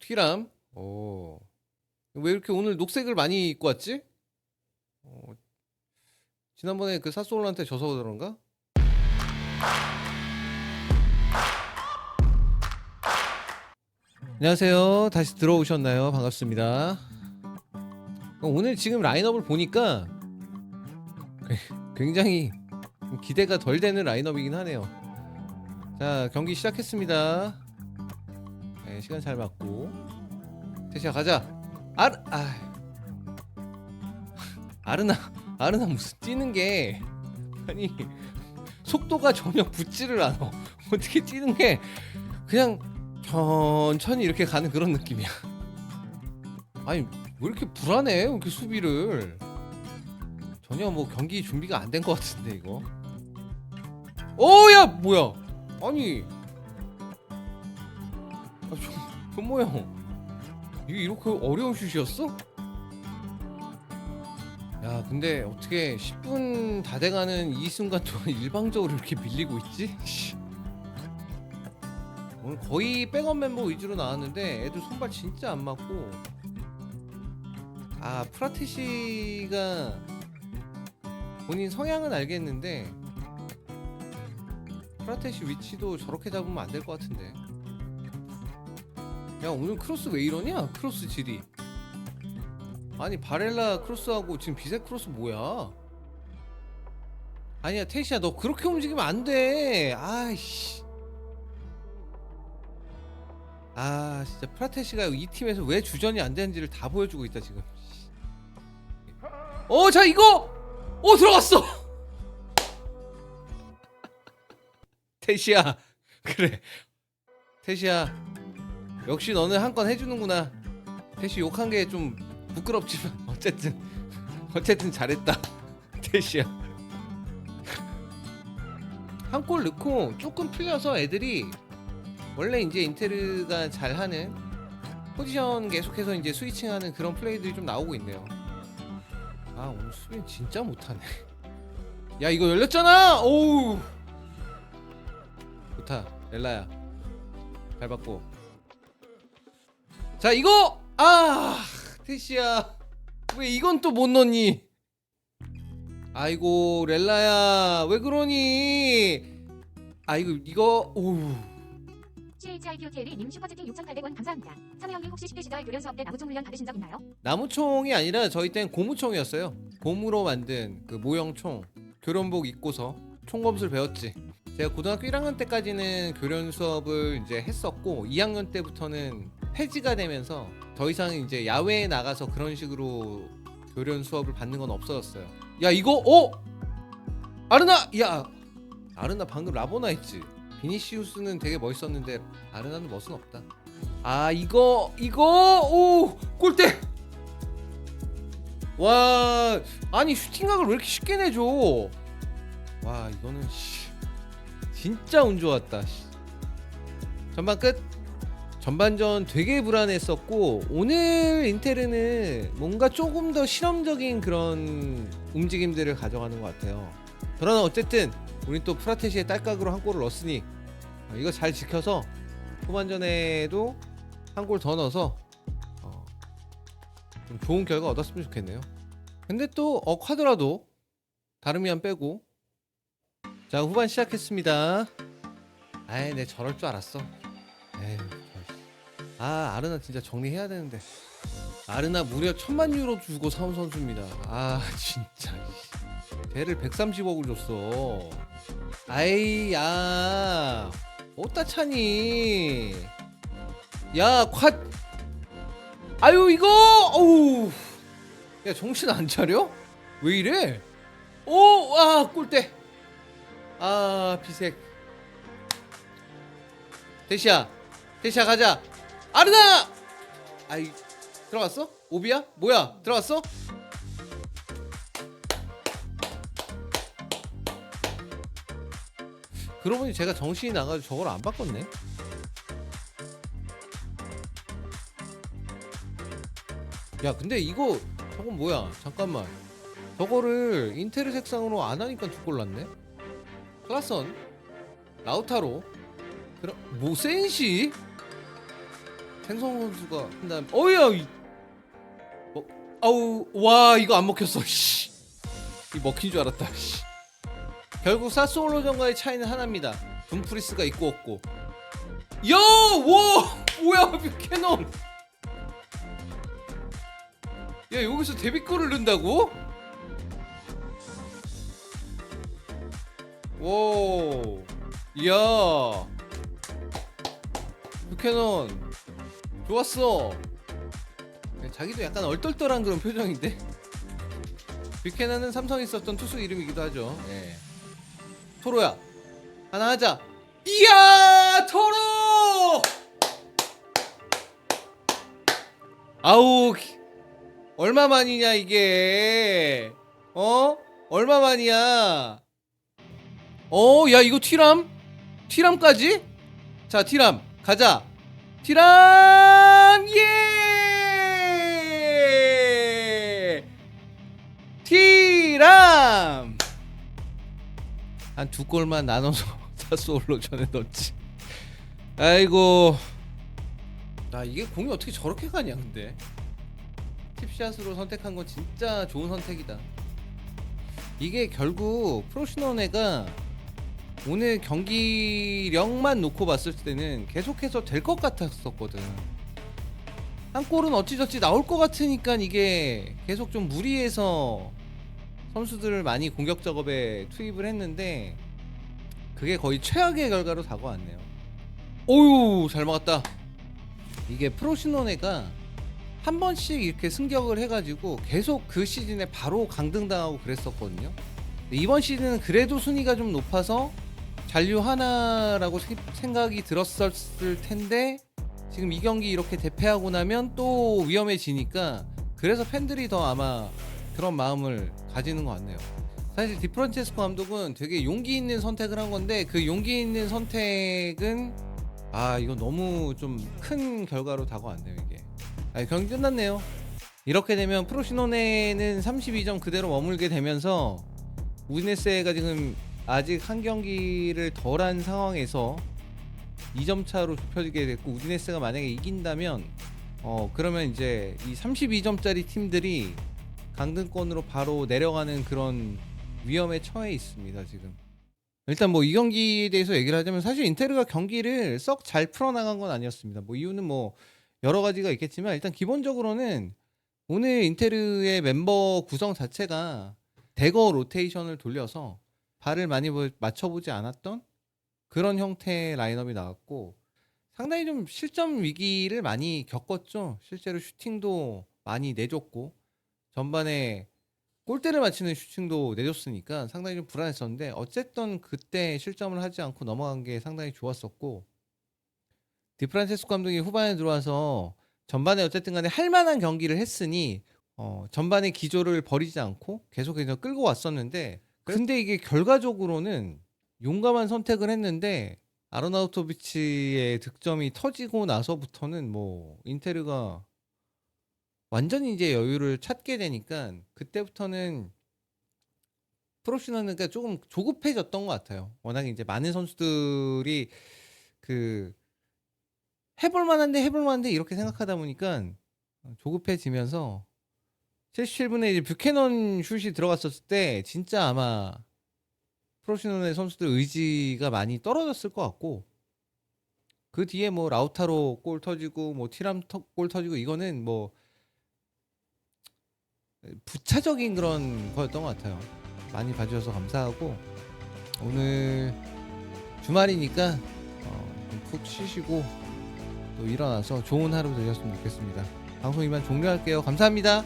튀람. 오. 왜 이렇게 오늘 녹색을 많이 입고 왔지? 어, 지난번에 그 사소올한테 져서 그런가? 안녕하세요. 다시 들어오셨나요? 반갑습니다. 어, 오늘 지금 라인업을 보니까 굉장히 기대가 덜 되는 라인업이긴 하네요. 자, 경기 시작했습니다. 네, 시간 잘 맞고. 태시야 가자. 아르 아. 아르나 아르나 무슨 뛰는 게 아니 속도가 전혀 붙지를 않아. 어떻게 뛰는 게 그냥 천천히 이렇게 가는 그런 느낌이야. 아니 왜 이렇게 불안해? 왜 이렇게 수비를 전혀 뭐 경기 준비가 안 된 것 같은데 이거. 어야 뭐야? 아니 아, 저, 저 뭐야? 이게 이렇게 어려운 슛이었어? 야 근데 어떻게 10분 다 돼가는 이 순간 동안 일방적으로 이렇게 밀리고 있지? 씨. 오늘 거의 백업 멤버 위주로 나왔는데 애들 손발 진짜 안 맞고 아 프라테시가 본인 성향은 알겠는데 프라테시 위치도 저렇게 잡으면 안 될 것 같은데 야 오늘 크로스 왜 이러냐? 크로스 질이 아니 바렐라 크로스하고 지금 비세 크로스 뭐야? 아니야 테시야 너 그렇게 움직이면 안돼. 아이씨. 아 진짜 프라테시가 이 팀에서 왜 주전이 안 되는지를 다 보여주고 있다 지금. 어 자 이거! 오 들어갔어! 테시야 그래. 테시야 역시 너는 한 건 해주는구나 테시 욕한 게 좀 부끄럽지만 어쨌든 어쨌든 잘했다 테시야 한 골 넣고 조금 풀려서 애들이 원래 이제 인테르가 잘하는 포지션 계속해서 이제 스위칭하는 그런 플레이들이 좀 나오고 있네요. 아 오늘 수비는 진짜 못하네. 야 이거 열렸잖아. 오우 좋다 렐라야 잘 받고. 자 이거 아 테시야 왜 이건 또 못 넣니? 아이고 렐라야 왜 그러니? 아이고 이거 오우. CHIP 호텔이 님 슈퍼채팅 6,800원 감사합니다. 참여 형님 혹시 10대 시절 교련 수업 때 나무총 훈련 받으신 적 있나요? 나무총이 아니라 저희 땐 고무총이었어요. 곰으로 만든 그 모형총 교련복 입고서 총검술 배웠지. 제가 고등학교 1학년 때까지는 교련 수업을 이제 했었고 2학년 때부터는 폐지가 되면서 더 이상 이제 야외에 나가서 그런 식으로 교련 수업을 받는 건 없어졌어요. 야 이거 어 아르나 야 아르나 방금 라보나 했지. 비니시우스는 되게 멋있었는데 아르나는 멋은 없다. 아 이거 이거 오 골대 와 아니 슈팅각을 왜 이렇게 쉽게 내줘 와 이거는 씨, 진짜 운 좋았다 씨. 전반 끝 전반전 되게 불안했었고 오늘 인테르는 뭔가 조금 더 실험적인 그런 움직임들을 가져가는 것 같아요 그러나 어쨌든 우린 또 프라테시의 딸깍으로 한 골을 넣었으니 어, 이거 잘 지켜서 후반전에도 한 골 더 넣어서 어, 좀 좋은 결과 얻었으면 좋겠네요. 근데 또 억하더라도 다름이 안 빼고 자 후반 시작했습니다. 아이 내 저럴 줄 알았어. 에휴, 저- 아 아르나 진짜 정리해야 되는데 아르나 무려 천만 유로 주고 사온 선수입니다. 아 진짜 배를 130억을 줬어. 아이 야 어따 차니? 야, 콱. 아유, 이거! 어우. 야, 정신 안 차려? 왜 이래? 오, 와, 꿀대. 아, 비색. 대시야. 대시야, 가자. 아르나! 아이, 들어갔어? 오비야? 뭐야? 들어갔어? 그러고 보니 제가 정신이 나가지고 저걸 안 바꿨네. 야 근데 이거 저건 뭐야 잠깐만 저거를 인테르 색상으로 안 하니까 두골 났네 클라선 라우타로 그럼 모센시 탱성 선수가 한 다음 어이야 이, 어, 아우 와 이거 안 먹혔어 씨. 이 먹힌 줄 알았다 씨. 결국 사스올로전과의 차이는 하나입니다 둠프리스가 있고 없고 야와 뭐야 뷰캐논 야 여기서 데뷔골을 넣는다고? 오 이야 뷰캐논 좋았어. 자기도 약간 얼떨떨한 그런 표정인데? 뷰캐넌은 삼성에 있었던 투수 이름이기도 하죠. 예. 토로야 하나 하자. 이야 토로! 아우 기- 얼마 만이냐 이게? 어? 얼마 만이야? 어야 이거 티람? 티람까지? 자 티람 가자. 티람 예! 티람! 한 두 골만 나눠서 사스올로 전에 넣었지. 아이고. 나 이게 공이 어떻게 저렇게 가냐 근데. 팁샷으로 선택한 건 진짜 좋은 선택이다. 이게 결국 프로시노네가 오늘 경기력만 놓고 봤을 때는 계속해서 될 것 같았었거든 한 골은 어찌저찌 나올 것 같으니까 이게 계속 좀 무리해서 선수들을 많이 공격 작업에 투입을 했는데 그게 거의 최악의 결과로 다가왔네요. 오유 잘 막았다. 이게 프로시노네가 한 번씩 이렇게 승격을 해가지고 계속 그 시즌에 바로 강등당하고 그랬었거든요. 이번 시즌은 그래도 순위가 좀 높아서 잔류 하나라고 세- 생각이 들었었을 텐데 지금 이 경기 이렇게 대패하고 나면 또 위험해지니까 그래서 팬들이 더 아마 그런 마음을 가지는 것 같네요. 사실 디프란체스코 감독은 되게 용기 있는 선택을 한 건데 그 용기 있는 선택은 아 이거 너무 좀 큰 결과로 다가왔네요 이게. 아 경기 끝났네요. 이렇게 되면 프로시노네는 32점 그대로 머물게 되면서 우디네스가 지금 아직 한 경기를 덜한 상황에서 2점 차로 좁혀지게 됐고 우디네스가 만약에 이긴다면 어 그러면 이제 이 32점짜리 팀들이 강등권으로 바로 내려가는 그런 위험에 처해 있습니다 지금. 일단 뭐 이 경기에 대해서 얘기를 하자면 사실 인테르가 경기를 썩 잘 풀어나간 건 아니었습니다. 뭐 이유는 뭐 여러 가지가 있겠지만 일단 기본적으로는 오늘 인테르의 멤버 구성 자체가 대거 로테이션을 돌려서 발을 많이 보- 맞춰보지 않았던 그런 형태의 라인업이 나왔고 상당히 좀 실점 위기를 많이 겪었죠. 실제로 슈팅도 많이 내줬고 전반에 골대를 맞히는 슈팅도 내줬으니까 상당히 좀 불안했었는데 어쨌든 그때 실점을 하지 않고 넘어간 게 상당히 좋았었고 디프란체스코 감독이 후반에 들어와서 전반에 어쨌든 간에 할 만한 경기를 했으니 어, 전반의 기조를 버리지 않고 계속해서 끌고 왔었는데 근데 이게 결과적으로는 용감한 선택을 했는데 아로나우토비치의 득점이 터지고 나서부터는 뭐 인테르가 완전히 이제 여유를 찾게 되니까 그때부터는 프로시너는 조금 조급해졌던 것 같아요. 워낙에 이제 많은 선수들이 그 해볼 만한데 해볼 만한데 이렇게 생각하다 보니까 조급해지면서 77분에 이제 뷰캐넌 슛이 들어갔었을 때 진짜 아마 프로시노의 선수들 의지가 많이 떨어졌을 것 같고 그 뒤에 뭐 라우타로 골 터지고 뭐 티람 터- 골 터지고 이거는 뭐 부차적인 그런 거였던 것 같아요. 많이 봐주셔서 감사하고 오늘 주말이니까 어, 좀푹 쉬시고 또 일어나서 좋은 하루 되셨으면 좋겠습니다. 방송 이만 종료할게요. 감사합니다.